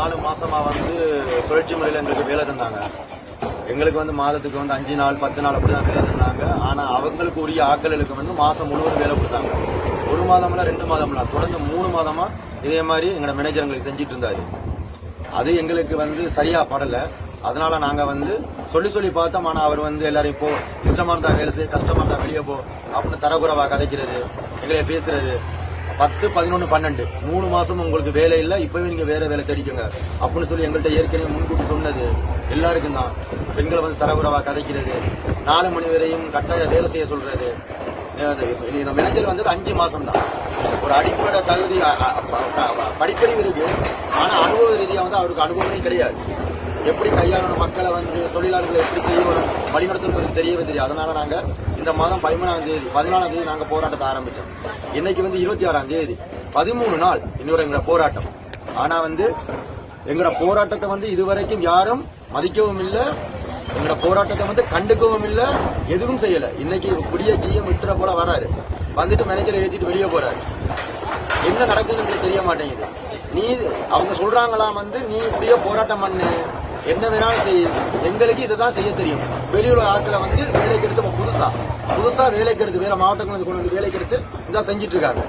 நாலு மாதமாக வந்து சுழற்சி முறையில் எங்களுக்கு வேலை தந்தாங்க. எங்களுக்கு வந்து மாதத்துக்கு வந்து அஞ்சு நாள் பத்து நாள் அப்படிதான் வேலை தந்தாங்க. ஆனால் அவங்களுக்கு உரிய ஆட்களுக்கு வந்து மாதம் முழுவதும் வேலை கொடுத்தாங்க. ஒரு மாதம்லாம் ரெண்டு மாதம்லாம் தொடர்ந்து மூணு மாதமாக இதே மாதிரி எங்களோட மேனேஜர் எங்களுக்கு செஞ்சுட்டு இருந்தாரு. அது எங்களுக்கு வந்து சரியாக படலை. அதனால நாங்கள் வந்து சொல்லி சொல்லி பார்த்தோம். ஆனால் அவர் வந்து எல்லாரும் இப்போ இஷ்டமாக இருந்தால் வேலை செய்ய கஷ்டமாக இருந்தால் வெளியே போ அப்படின்னு தரக்குறவா கதைக்கிறது எங்களை பேசுறது பத்து பதினொன்று பன்னெண்டு. மூணு மாசம் உங்களுக்கு வேலை இல்லை இப்பவே நீங்க வேற வேலை தேடிக்கோங்க. அப்படின்னு சொல்லி எங்கள்கிட்ட ஏற்கனவே முன்கூட்டி சொன்னது. எல்லாருக்கும் தான். பெண்களை வந்து தரவுறவா கதைக்கிறது. நாலு மணி வரையும் கட்டாய வேலை செய்ய சொல்றது. இந்த மேனேஜர் வந்தது அஞ்சு மாசம் தான் ஒரு அடிப்படை தகுதி படிப்பறிவு இருக்கு ஆனா அனுபவ ரீதியா வந்து அவருக்கு அனுபவமே கிடையாது. எப்படி கையாளணும்? மக்களை வந்து தொழிலாளர்களை எப்படி செய்யணும்? வழிநடத்தணும் தெரியவே தெரியும் அதனால நாங்கள் இந்த மாதம் பதிமூணாம் தேதி பதினாலாம் தேதி நாங்கள் போராட்டத்தை ஆரம்பித்தோம் இன்னைக்கு வந்து இருபத்தி ஆறாம் தேதி. பதிமூணு நாள் இன்னொரு எங்களோட போராட்டம். ஆனால் வந்து எங்களோட போராட்டத்தை வந்து இதுவரைக்கும் யாரும் மதிக்கவும் இல்லை எங்களோட போராட்டத்தை வந்து கண்டுக்கவும் இல்லை எதுவும் செய்யலை. இன்னைக்கு புதிய ஜிஎம் விட்டுற போல வராரு. வந்துட்டு மேனேஜரை ஏற்றிட்டு வெளியே போறாரு. என்ன நடக்குதுன்னு தெரிய மாட்டேங்குது. நீ அவங்க சொல்றாங்களாம் வந்து நீ இப்படியே போராட்டம் பண்ணு. என்ன வேணாலும் செய்யுது எங்களுக்கு இதை தான் செய்ய தெரியும். வெளியூர் ஆட்களை வந்து வேலைக்கு எடுத்து புதுசா புதுசா வேலைக்கு எடுத்து வேற மாவட்டங்களுக்கு கொண்டு வந்து வேலைக்கு எடுத்து இதான் செஞ்சிட்டு இருக்காங்க.